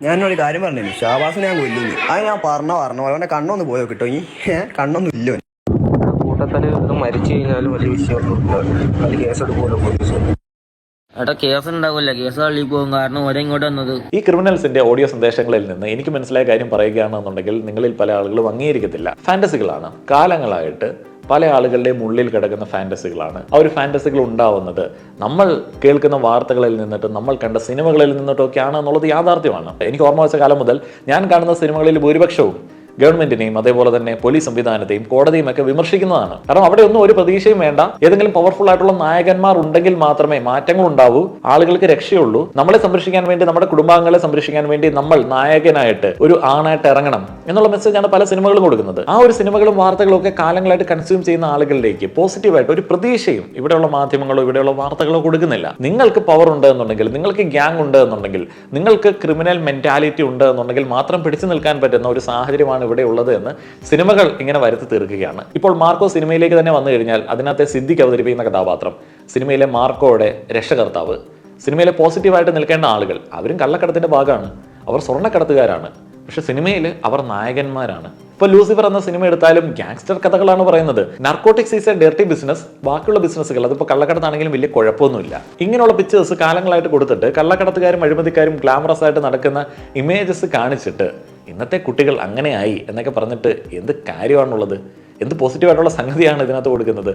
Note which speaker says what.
Speaker 1: ഞാനൊരു കാര്യം പറഞ്ഞു ഷാബാസിനെ ഞാൻ കൊല്ലുന്നു അത് ഞാൻ പറഞ്ഞ പറഞ്ഞു അവന്റെ കണ്ണൊന്ന് പോയോ കിട്ടോ ഈ കണ്ണൊന്നും ഇല്ലോ കൂട്ടത്തിൽ മരിച്ചു കഴിഞ്ഞാലും വലിയ വിഷയമൊന്നും കേസെടുക്കുമല്ലോ പോലീസ്.
Speaker 2: കേസ് ഉണ്ടാവില്ല കേസ് പോകും. കാരണം ഇങ്ങോട്ട്
Speaker 3: ഈ ക്രിമിനൽസിന്റെ ഓഡിയോ സന്ദേശങ്ങളിൽ നിന്ന് എനിക്ക് മനസ്സിലായ കാര്യം പറയുകയാണെന്നുണ്ടെങ്കിൽ നിങ്ങളിൽ പല ആളുകളും അംഗീകരിക്കത്തില്ല. ഫാന്റസികളാണ്. കാലങ്ങളായിട്ട് പല ആളുകളുടെയും ഉള്ളിൽ കിടക്കുന്ന ഫാന്റസികളാണ്. ആ ഒരു ഫാന്റസികൾ ഉണ്ടാവുന്നത് നമ്മൾ കേൾക്കുന്ന വാർത്തകളിൽ നിന്നിട്ടും നമ്മൾ കണ്ട സിനിമകളിൽ നിന്നിട്ടൊക്കെയാണ് എന്നുള്ളത് യാഥാർത്ഥ്യമാണ്. എനിക്ക് ഓർമ്മ വെച്ച കാലം മുതൽ ഞാൻ കാണുന്ന സിനിമകളിൽ ഭൂരിപക്ഷവും ഗവൺമെന്റിനെയും അതേപോലെ തന്നെ പോലീസ് സംവിധാനത്തെയും കോടതിയും ഒക്കെ വിമർശിക്കുന്നതാണ്. കാരണം അവിടെ ഒന്നും ഒരു പ്രതീക്ഷയും വേണ്ട. ഏതെങ്കിലും പവർഫുൾ ആയിട്ടുള്ള നായകന്മാർ ഉണ്ടെങ്കിൽ മാത്രമേ മാറ്റങ്ങൾ ഉണ്ടാവൂ ആളുകൾക്ക് രക്ഷയുള്ളൂ. നമ്മളെ സംരക്ഷിക്കാൻ വേണ്ടി നമ്മുടെ കുടുംബാംഗങ്ങളെ സംരക്ഷിക്കാൻ വേണ്ടി നമ്മൾ നായകനായിട്ട് ഒരു ആണായിട്ട് ഇറങ്ങണം എന്നുള്ള മെസ്സേജാണ് പല സിനിമകളും കൊടുക്കുന്നത്. ആ ഒരു സിനിമകളും വാർത്തകളും ഒക്കെ കാലങ്ങളായിട്ട് കൺസ്യൂം ചെയ്യുന്ന ആളുകളിലേക്ക് പോസിറ്റീവായിട്ട് ഒരു പ്രതീക്ഷയും ഇവിടെയുള്ള മാധ്യമങ്ങളോ ഇവിടെയുള്ള വാർത്തകളോ കൊടുക്കുന്നില്ല. നിങ്ങൾക്ക് പവർ ഉണ്ട് എന്നുണ്ടെങ്കിൽ നിങ്ങൾക്ക് ഗ്യാങ് ഉണ്ട് എന്നുണ്ടെങ്കിൽ നിങ്ങൾക്ക് ക്രിമിനൽ മെന്റാലിറ്റി ഉണ്ട് എന്നുണ്ടെങ്കിൽ മാത്രം പിടിച്ചു നിൽക്കാൻ പറ്റുന്ന ഒരു സാഹചര്യമാണ് ഇവിടെ ഉള്ളത് എന്ന് സിനിമകൾ ഇങ്ങനെ വരുത്തി തീർക്കുകയാണ്. ഇപ്പോൾ മാർക്കോ സിനിമയിലേക്ക് തന്നെ വന്നു കഴിഞ്ഞാൽ അതിനകത്തെ സിദ്ധിക്ക് അവതരിപ്പിക്കുന്ന കഥാപാത്രം സിനിമയിലെ മാർക്കോയുടെ രക്ഷകർത്താവ് സിനിമയിലെ പോസിറ്റീവായിട്ട് നിൽക്കേണ്ട ആളുകൾ അവരും കള്ളക്കടത്തിന്റെ ഭാഗമാണ്. അവർ സ്വർണക്കടത്തുകാരാണ്. പക്ഷെ സിനിമയിൽ അവർ നായകന്മാരാണ്. ഇപ്പൊ ലൂസിഫർ എന്ന സിനിമ എടുത്താലും ഗാങ്സ്റ്റർ കഥകളാണ് പറയുന്നത്. Narcotics is a dirty business ബാക്കിയുള്ള ബിസിനസ്സുകൾ അതിപ്പോൾ കള്ളക്കടത്താണെങ്കിലും വലിയ കുഴപ്പമൊന്നുമില്ല. ഇങ്ങനെയുള്ള പിക്ചേഴ്സ് കാലങ്ങളായിട്ട് കൊടുത്തിട്ട് കള്ളക്കടത്തുകാരും അഴിമതിക്കാരും ഗ്ലാമറസ് ആയിട്ട് നടക്കുന്ന ഇമേജസ് കാണിച്ചിട്ട് ഇന്നത്തെ കുട്ടികൾ അങ്ങനെയായി എന്നൊക്കെ പറഞ്ഞിട്ട് എന്ത് കാര്യമാണുള്ളത്? എന്ത് പോസിറ്റീവായിട്ടുള്ള സംഗതിയാണ് ഇതിനകത്ത് കൊടുക്കുന്നത്?